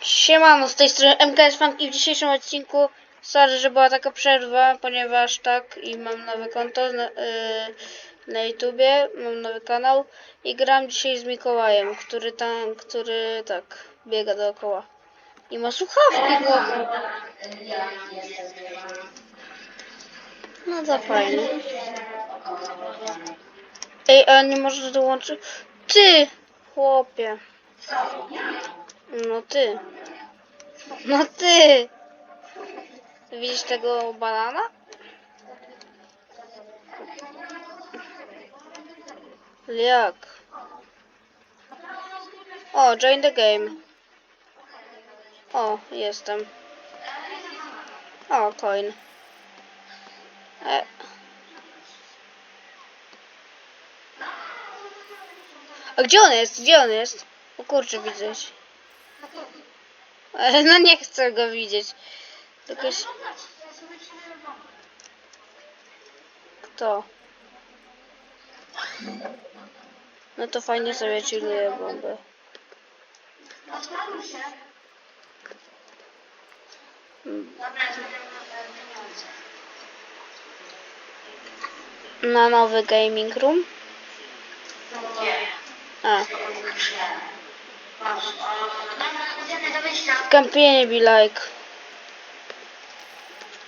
Siemano, z tej strony MKS Funk i w dzisiejszym odcinku sorry, że była taka przerwa, ponieważ tak i mam nowe konto na, yy, na YouTubie, mam nowy kanał i gram dzisiaj z Mikołajem, który tam, który tak biega dookoła i ma słuchawki. No to fajnie. Ej, a nie możesz dołączyć? Ty, chłopie. No ty. No ty! Widzisz tego banana? Jak? O, join the game. O, jestem. O, coin. E. A gdzie on jest? Gdzie on jest? O kurczę, widzę się. Ale no nie chcę go widzieć. Jakoś... Kto? No to fajnie sobie chilluje bombę. Na nowy gaming room? A. Idziemy do wyjścia. Kampienie be like.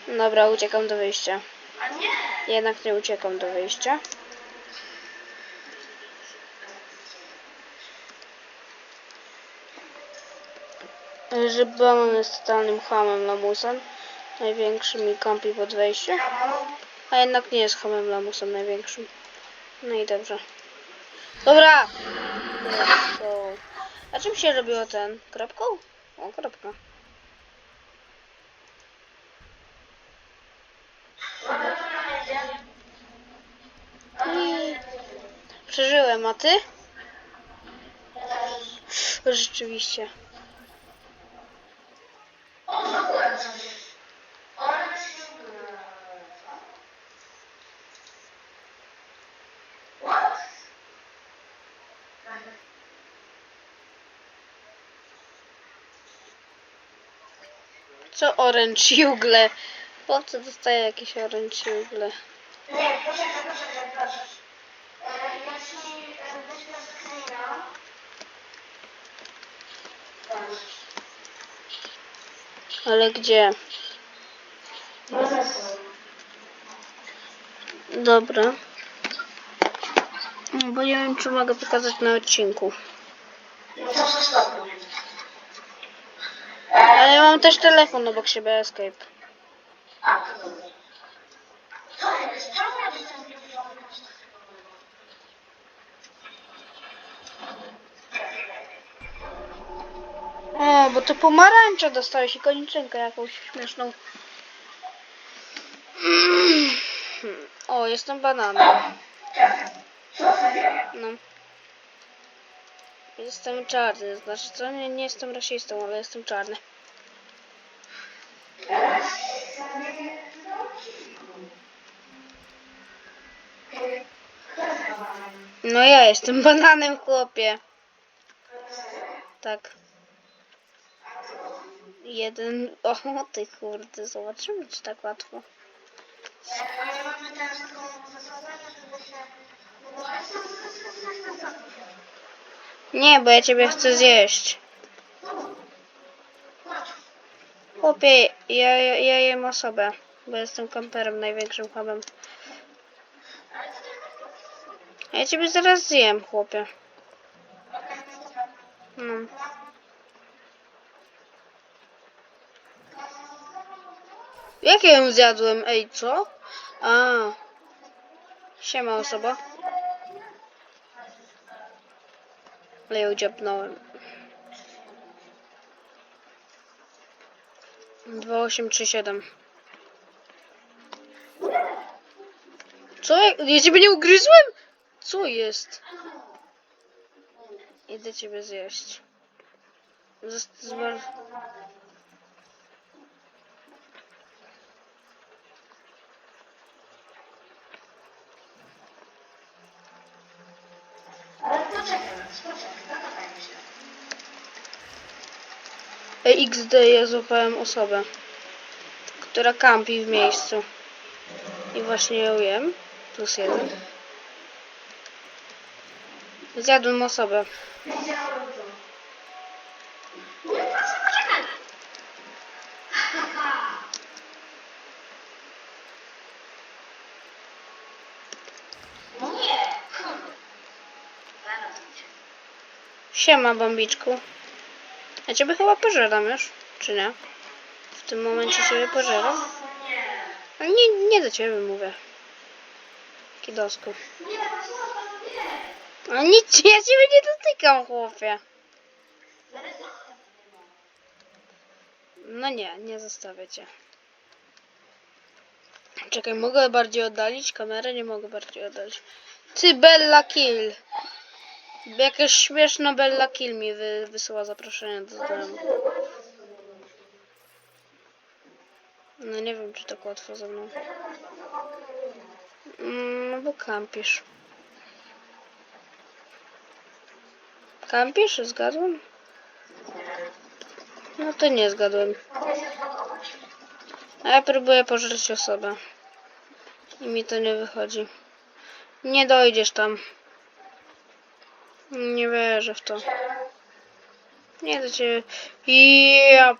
Dobra, uciekam do wyjścia. Jednak nie uciekam do wyjścia. Że Banan jest totalnym hamem lamusem. Największym i kampi pod wejściem. A jednak nie jest hamem lamusem największym. No i dobrze. Dobra! Let's go. A czym się robiło ten? Kropką? O, kropka. I... Przeżyłem, a ty? Rzeczywiście. Co orange jugle? Po co dostaję jakieś orange jugle? Nie, poczekaj, poczekaj, proszę. E, wyślę screena. Ale gdzie? Dobra. Bo nie wiem, czy mogę pokazać na odcinku. No to przeskokuj. Ale mam też telefon obok siebie, Escape. O, bo to pomarańcza dostałeś i koniczynkę jakąś śmieszną. O, jestem bananem. No. Jestem czarny, znaczy co? Nie, nie jestem rasistą, ale jestem czarny. No ja jestem bananem, chłopie. Tak. Jeden. O, ty kurde, zobaczymy, czy tak łatwo. Ale mamy teraz taką zasadę, żeby się... No, ale co, co, co, co, co, co? Nie, bo ja ciebie chcę zjeść. Chłopie, ja, ja, ja jem osobę, bo jestem kamperem, największym chabem. A ja ciebie zaraz zjem, chłopie. No. Jak ja ją zjadłem? Ej, co? A. Siema osoba. Ją dziabnąłem. 2837. Co? Ja ciebie nie ugryzłem? Co jest? Idę ciebie zjeść Ale poczekaj, poczekaj, poczekaj się. Ej, XD, ja złapałem osobę, która kampi w miejscu. I właśnie ją jem. Plus jeden. Zjadłem osobę. Siema, bambiczku. Ja ciebie chyba pożeram już, czy nie? W tym momencie ciebie pożeram. Ale nie, nie do ciebie mówię. Kidosku. A nic, ja ciebie nie dotykam, chłopie. No nie, nie zostawię cię. Czekaj, mogę bardziej oddalić kamerę? Nie mogę bardziej oddalić. Ty, Bella Kill. Jakaś śmieszna Bella Kill mi wy, wysyła zaproszenie do domu. No nie wiem, czy tak łatwo ze mną. Mm, No bo kampisz. Kampisz? Zgadłem? No to nie zgadłem. A ja próbuję pożreć osobę. I mi to nie wychodzi. Nie dojdziesz tam. Nie wierzę w to. Nie do ciebie. Ja...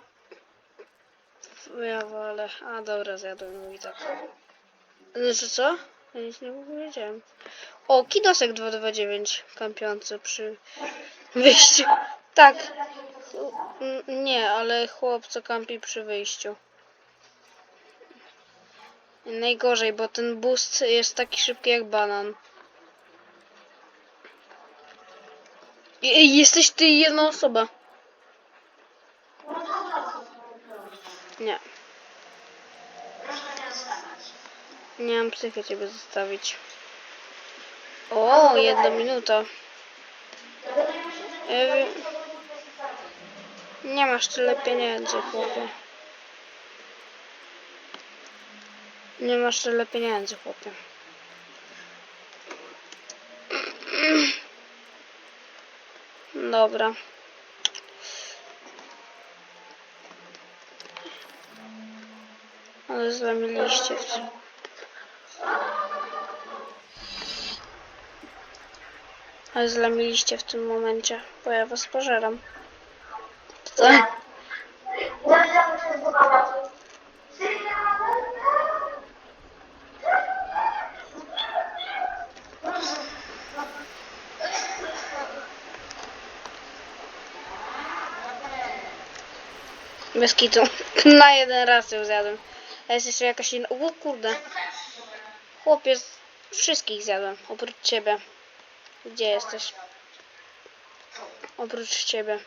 Ja wolę. A dobra, zjadłem mu i tak. Znaczy co? Ja nic nie powiedziałem. O, kidosek 229 kampiący przy wyjściu. Tak. Nie, ale chłop co kampi przy wyjściu. Najgorzej, bo ten boost jest taki szybki jak banan. I, i jesteś ty jedna osoba. Nie, nie mam psychy ciebie zostawić. O, jedna minuta. Wiem- Nie masz tyle pieniędzy, chłopie. Nie masz tyle pieniędzy, chłopie. Dobra. Ale zamiliście w Ale zlamiliście w tym momencie, bo ja was pożeram. Co? Bez. Na jeden raz ją zjadłem. A jest jeszcze jakaś inna. O kurde. Chłopie, z- wszystkich zjadłem. Oprócz ciebie. Gdzie jesteś? Oprócz ciebie.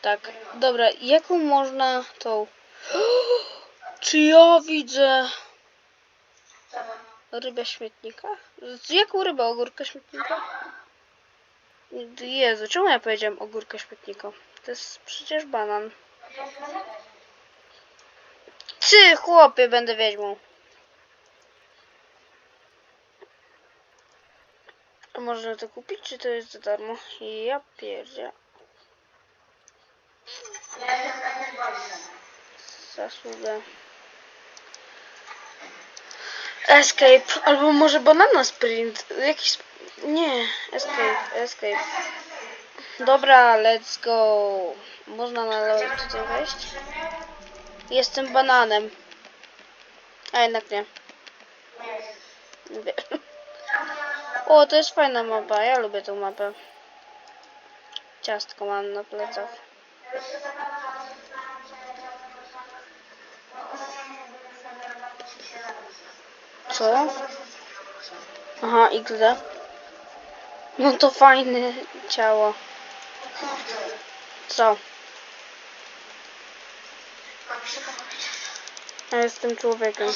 Tak. Dobra, jaką można tą... Czy ja widzę... Rybę śmietnika? Z- Jaką rybę? Ogórkę śmietnika? Jezu, czemu ja powiedziałem ogórkę śmietnika? To jest przecież banan. Ty, chłopie, będę wiedźmą. A można to kupić, czy to jest za darmo? Ja pierdzie. Zasługę. Escape, albo może banana sprint. Jakiś... Nie, escape, escape. Dobra, let's go. Można na tutaj wejść? Jestem bananem. A jednak nie. O, to jest fajna mapa. Ja lubię tą mapę. Ciastko mam na plecach. Co? Aha, XD. No to fajne ciało. Co? Ja jestem człowiekiem.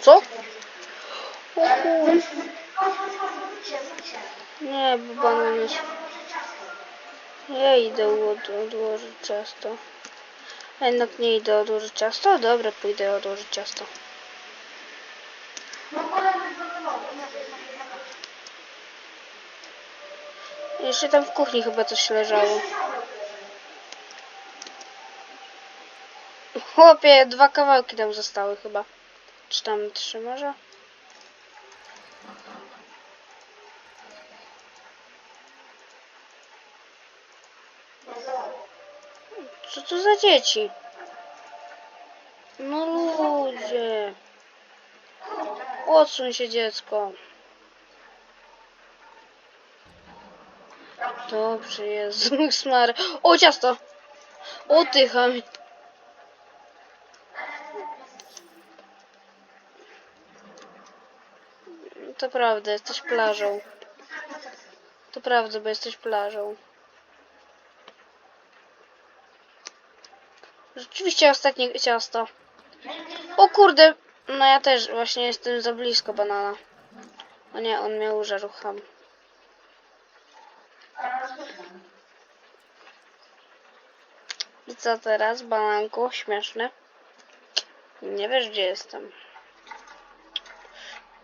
Co? O kur... Nie, bo banan jest... Ja idę od, odłożyć ciasto. Jednak nie idę odłożyć ciasto? Dobra, pójdę odłożyć ciasto. Jeszcze tam w kuchni chyba coś leżało. Chłopie, dwa kawałki tam zostały chyba. Czy tam trzy może? Co to za dzieci? No ludzie. Odsuń się dziecko. Dobrze, Jezus Mary. O, ciasto! Otycham. To prawda, jesteś plażą. To prawda, bo jesteś plażą. Rzeczywiście ostatnie ciasto. O kurde! No ja też właśnie jestem za blisko banana. O nie, on mnie użarł ham. I co teraz, bananku? Śmieszne. Nie wiesz, gdzie jestem.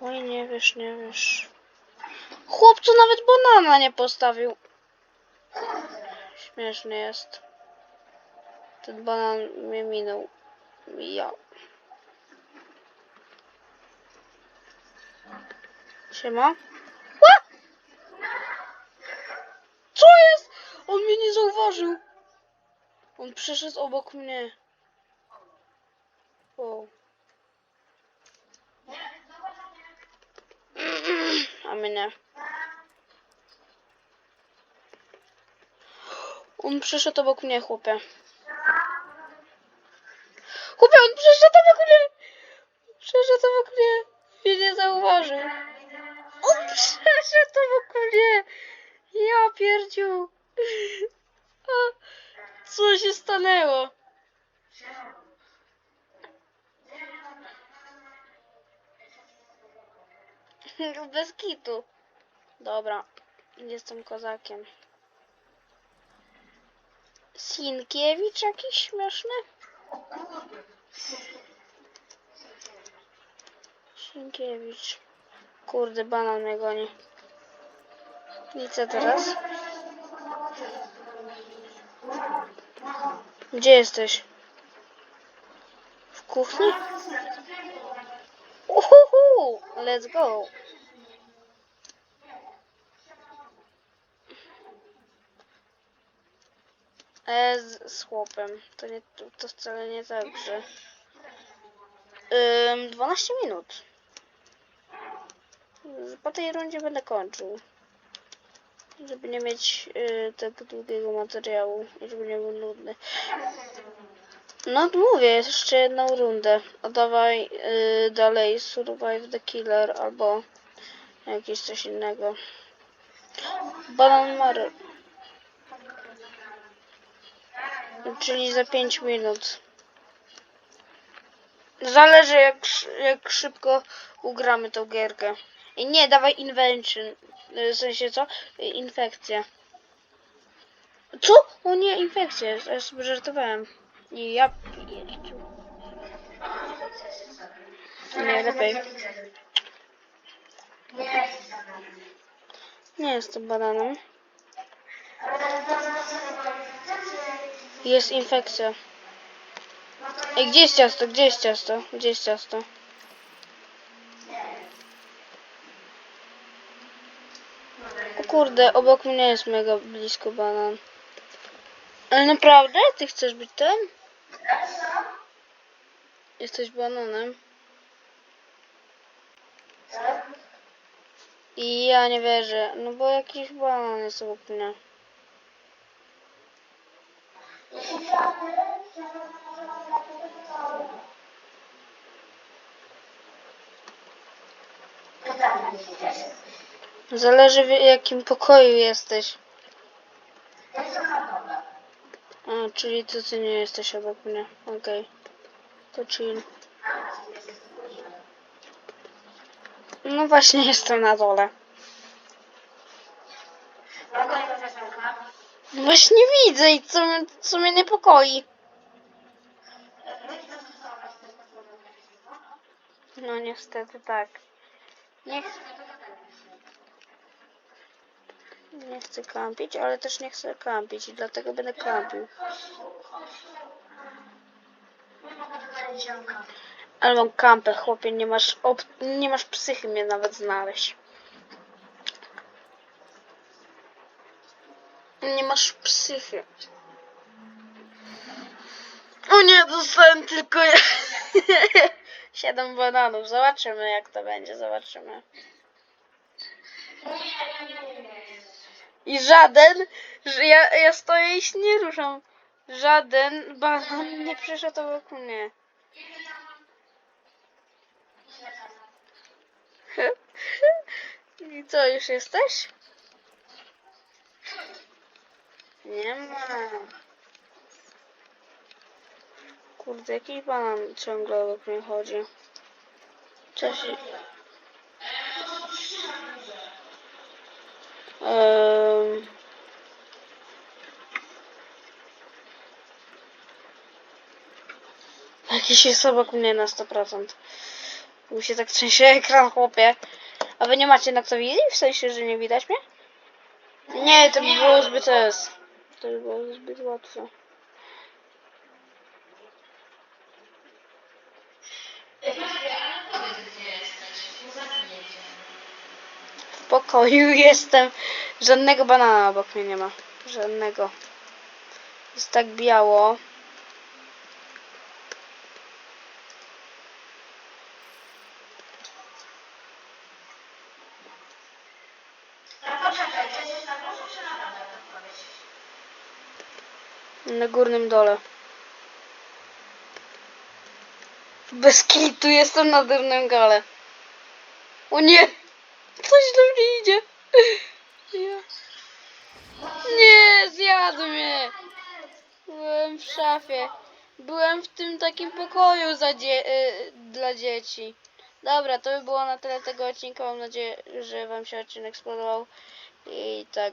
Oj, nie wiesz, nie wiesz. Chłopcu nawet banana nie postawił. Śmieszny jest. Ten banan mnie minął. Ja. Siema. Ła! Co jest? On mnie nie zauważył. On przeszedł obok mnie. O. A mnie. On przeszedł obok mnie, chłopie. Chłopie, on przeszedł obok mnie! Przeszedł obok mnie! Mnie nie zauważył. On przeszedł obok mnie! Ja pierdziu! Co się stanęło? Bez kitu. Dobra, jestem kozakiem. Sinkiewicz jakiś śmieszny? Sinkiewicz. Kurde, banan mnie goni. I co teraz? Gdzie jesteś? W kuchni? Uhuhu! Let's go! E, z, z chłopem. To, nie, to, wcale nie że... Ym, 12 minut. Po tej rundzie będę kończył. Żeby nie mieć y, tak długiego materiału żeby nie był nudny. No mówię, jeszcze jedną rundę. A dawaj y, dalej Survive the Killer albo jakieś coś innego. Banan Mary. Czyli za 5 minut. Zależy jak, jak szybko ugramy tą gierkę. I nie, dawaj invention. Y, W sensie co? Y, Infekcja. Co? O nie, infekcja. Ja sobie żartowałem. I ja pierdziu. Nie, lepiej. Nie jestem bananem. Jest infekcja. Ej, gdzie jest ciasto? Gdzie jest ciasto? Gdzie jest ciasto? O kurde, obok mnie jest mega blisko banan. Ale naprawdę? Ty chcesz być ten? Jesteś bananem? I ja nie wierzę, no bo jakiś banan jest obok mnie. Zależy w jakim pokoju jesteś. A, czyli to ty nie jesteś obok mnie. Okej. To chill. No właśnie jestem na dole. Właśnie widzę i co, co mnie niepokoi. No niestety tak. Niech... Nie chcę kampić, ale też nie chcę kampić i dlatego będę kampił. Nie. Ale mam kampę, chłopie, nie masz nie masz psychy mnie nawet znaleźć. Nie masz psychy. O nie, dostałem tylko je- siedem bananów. Zobaczymy jak to będzie, zobaczymy. I żaden, że ja, ja stoję i się nie ruszam. Żaden banan nie przyszedł obok mnie. I co, już jesteś? Nie ma. Kurde, jakiś banan ciągle obok mnie chodzi. Cześć. Um, jakiś jest obok mnie na 100%. Mi się tak trzęsie ekran, chłopie. A wy nie macie na to wizji? W sensie, że nie widać mnie? Nie, to by było zbyt S. To by było zbyt łatwe. W pokoju jestem. Żadnego banana obok mnie nie ma. Żadnego. Jest tak biało. A poczekaj, to jest na górze czy na dole tak powiedzieć? Na górnym dole. Bez kitu jestem na dywnym gale. O nie! Coś do mnie idzie. Nie, zjadł mnie. Byłem w szafie. Byłem w tym takim pokoju dzie- y, dla dzieci. Dobra, to by było na tyle tego odcinka. Mam nadzieję, że wam się odcinek spodobał. I tak.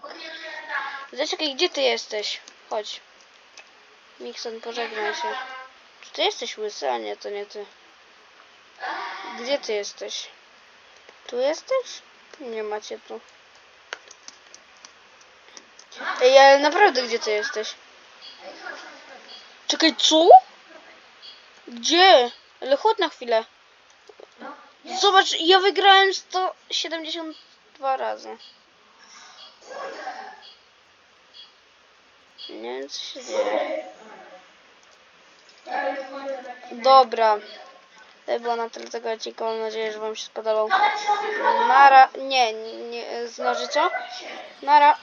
Zaczekaj, gdzie ty jesteś? Chodź. Mikson, pożegnaj się. Czy ty jesteś łysy? A nie, to nie ty. Gdzie ty jesteś? Tu jesteś? Nie macie tu. Ej, ale naprawdę gdzie ty jesteś? Czekaj, co? Gdzie? Ale chodź na chwilę. Zobacz, ja wygrałem 172 razy. Nie wiem, co się dzieje. Dobra. To było na tyle tego odcinka. Mam nadzieję, że Wam się spodobał. Nara. Nie, nie, z nożyca. Nara.